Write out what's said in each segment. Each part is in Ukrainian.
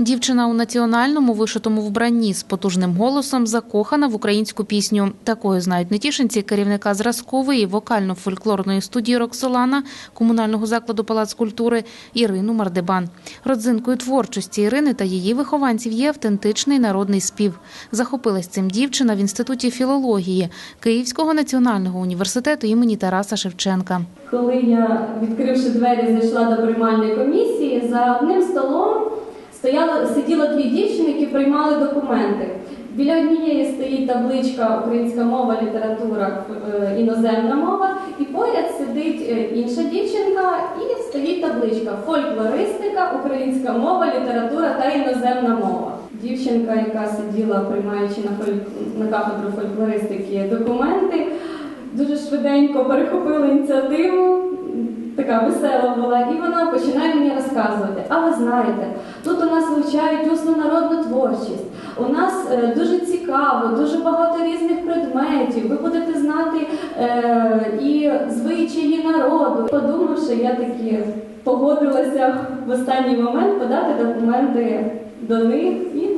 Дівчина у національному вишитому вбранні з потужним голосом закохана в українську пісню. Такою знають нетішинці керівника зразкової вокально-фольклорної студії Роксолана комунального закладу Палац культури Ірину Мардебан. Родзинкою творчості Ірини та її вихованців є автентичний народний спів. Захопилась цим дівчина в інституті філології Київського національного університету імені Тараса Шевченка. Коли я, відкривши двері, зайшла до приймальної комісії, за одним столом стояло, сиділо дві дівчини, які приймали документи. Біля однієї стоїть табличка Українська мова, література, е, іноземна мова, і поряд сидить е, інша дівчинка, і стоїть табличка Фольклористика, українська мова, література та іноземна мова. Дівчинка, яка сиділа, приймаючи на, фольк... на кафедру фольклористики документи, дуже швиденько перехопила ініціативу, така весела була, і вона починає мені розказувати. А ви знаєте, тут у нас вивчають усну народну творчість. У нас е, дуже цікаво, дуже багато різних предметів. Ви будете знати е, і звичаї народу. Подумавши, я таки погодилася в останній момент подати документи до них і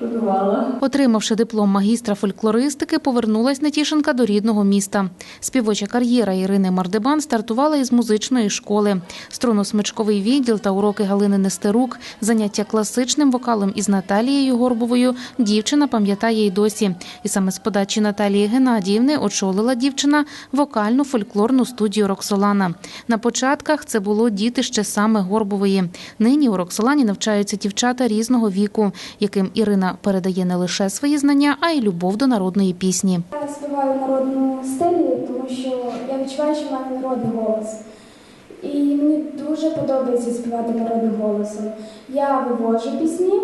не. Отримавши диплом магістра фольклористики, повернулась Нетішинка до рідного міста. Співоча кар'єра Ірини Мардебан стартувала із музичної школи. Струно-смичковий відділ та уроки Галини Нестерук, заняття класичним вокалом із Наталією Горбовою дівчина пам'ятає й досі. І саме з подачі Наталії Геннадіївни очолила дівчина вокальну фольклорну студію Роксолана. На початках це було дітище саме Горбової. Нині у Роксолані навчаються дівчата різного віку, яким Ірина передає не лише свої знання, а й любов до народної пісні. Я співаю в народному стилі, тому що я відчуваю, що в мене народний голос. І мені дуже подобається співати народним голосом. Я вивожу пісні,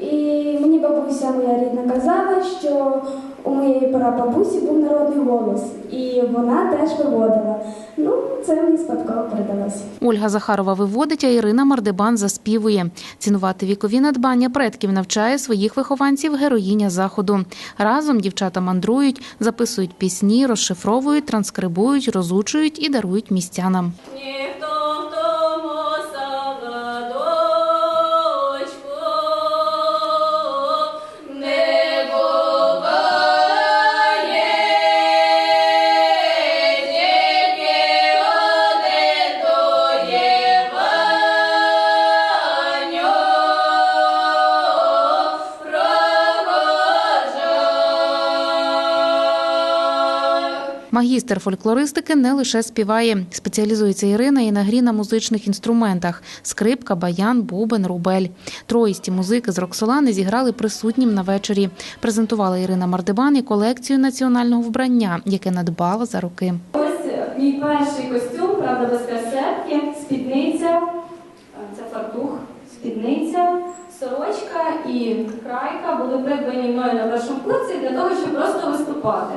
і мені бабуся моя рідна казала, що у моєї прабабусі був народний голос, і вона теж виводила. Ну, це мені спадково передалося. Ольга Захарова виводить, а Ірина Мардебан заспівує. Цінувати вікові надбання предків навчає своїх вихованців героїня заходу. Разом дівчата мандрують, записують пісні, розшифровують, транскрибують, розучують і дарують містянам. Магістр фольклористики не лише співає. Спеціалізується Ірина і на грі на музичних інструментах: скрипка, баян, бубен, рубель. Троїсті музики з Роксолани зіграли присутнім на вечорі. Презентувала Ірина Мардебан і колекцію національного вбрання, яке надбала за роки. Ось мій перший костюм, правда, без касетки, спідниця, це фартух, спідниця, сорочка і крайка були придбані мною на першому курсі для того, щоб просто виступати.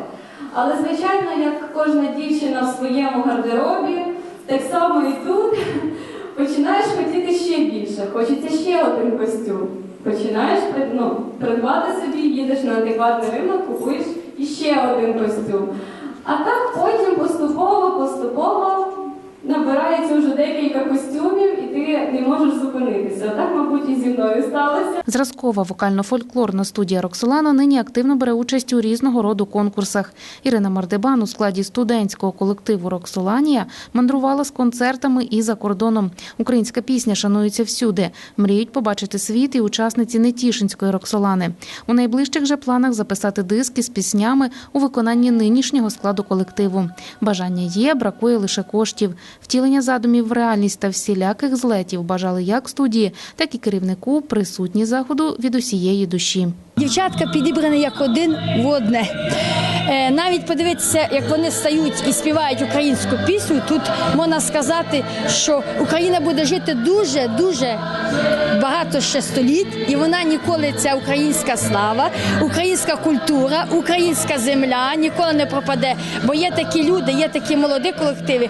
Але, звичайно, як кожна дівчина в своєму гардеробі, так само і тут починаєш хотіти ще більше. Хочеться ще один костюм. Починаєш ну, придбати собі, їдеш на адекватний ринок, купуєш іще один костюм. А так потім поступово, поступово набирається вже декілька костюмів, не можеш зупинитися. Так, мабуть, і зі мною сталося. Зразкова вокально-фольклорна студія Роксолана нині активно бере участь у різного роду конкурсах. Ірина Мардебан у складі студентського колективу Роксоланія мандрувала з концертами і за кордоном. Українська пісня шанується всюди. Мріють побачити світ і учасниці Нетішинської Роксолани. У найближчих же планах записати диски з піснями у виконанні нинішнього складу колективу. Бажання є, бракує лише коштів. Втілення задумів в реальність та всіляких злетів бажали як студії, так і керівнику присутні заходу від усієї душі. Дівчатка підібрані як один в одне. Е, Навіть подивитися, як вони стають і співають українську пісню. Тут можна сказати, що Україна буде жити дуже дуже багато ще століть, і вона ніколи ця українська слава, українська культура, українська земля ніколи не пропаде. Бо є такі люди, є такі молоді колективи.